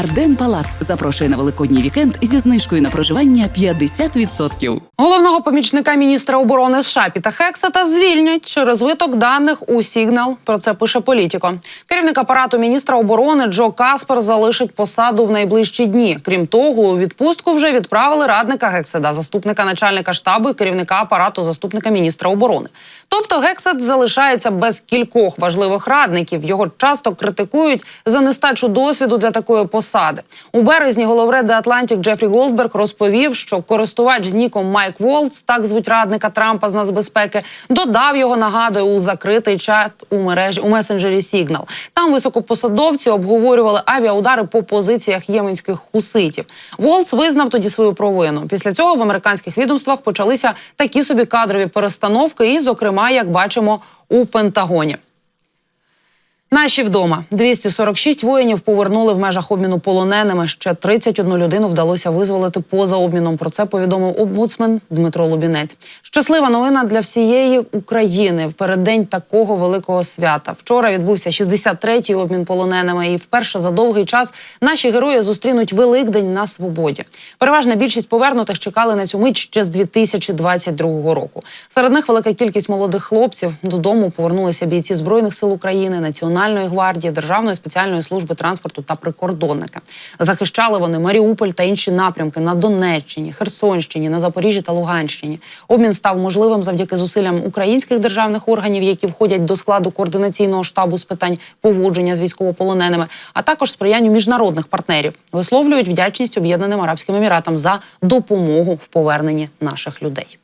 Арден Палац запрошує на великодній вікенд зі знижкою на проживання 50%. Головного помічника міністра оборони США Піта Хексета звільнять через виток даних у Сігнал. Про це пише Політіко. Керівник апарату міністра оборони Джо Каспер залишить посаду в найближчі дні. Крім того, у відпустку вже відправили радника Гекседа, заступника начальника штабу і керівника апарату заступника міністра оборони. Тобто Гексет залишається без кількох важливих радників. Його часто критикують за нестачу досвіду для такої посади. У березні головред The Atlantic Джефрі Голдберг розповів, що користувач з ніком Майк Волц, так звуть радника Трампа з нацбезпеки, додав його нагадує у закритий чат у мережі у месенджері Signal. Там високопосадовці обговорювали авіаудари по позиціях єменських хуситів. Волц визнав тоді свою провину. Після цього в американських відомствах почалися такі собі кадрові перестановки, і, зокрема, як бачимо, у Пентагоні. Наші вдома 246 воїнів повернули в межах обміну полоненими. Ще 31 людину вдалося визволити поза обміном. Про це повідомив омбудсмен Дмитро Лубінець. Щаслива новина для всієї України в переддень такого великого свята. Вчора відбувся 63-й обмін полоненими, і вперше за довгий час наші герої зустрінуть Великдень на свободі. Переважна більшість повернутих чекали на цю мить ще з 2022 року. Серед них велика кількість молодих хлопців. Додому повернулися бійці збройних сил України, Національної гвардії, Державної спеціальної служби транспорту та прикордонника. Захищали вони Маріуполь та інші напрямки на Донеччині, Херсонщині, на Запоріжжі та Луганщині. Обмін став можливим завдяки зусиллям українських державних органів, які входять до складу координаційного штабу з питань поводження з військовополоненими, а також сприянню міжнародних партнерів. Висловлюють вдячність Об'єднаним Арабським Еміратам за допомогу в поверненні наших людей.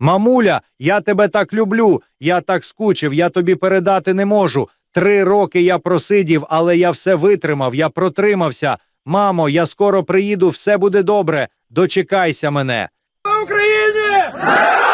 Мамуля, я тебе так люблю, я так скучив, я тобі передати не можу. Три роки я просидів, але я все витримав, я протримався. Мамо, я скоро приїду, все буде добре. Дочекайся мене. Україні!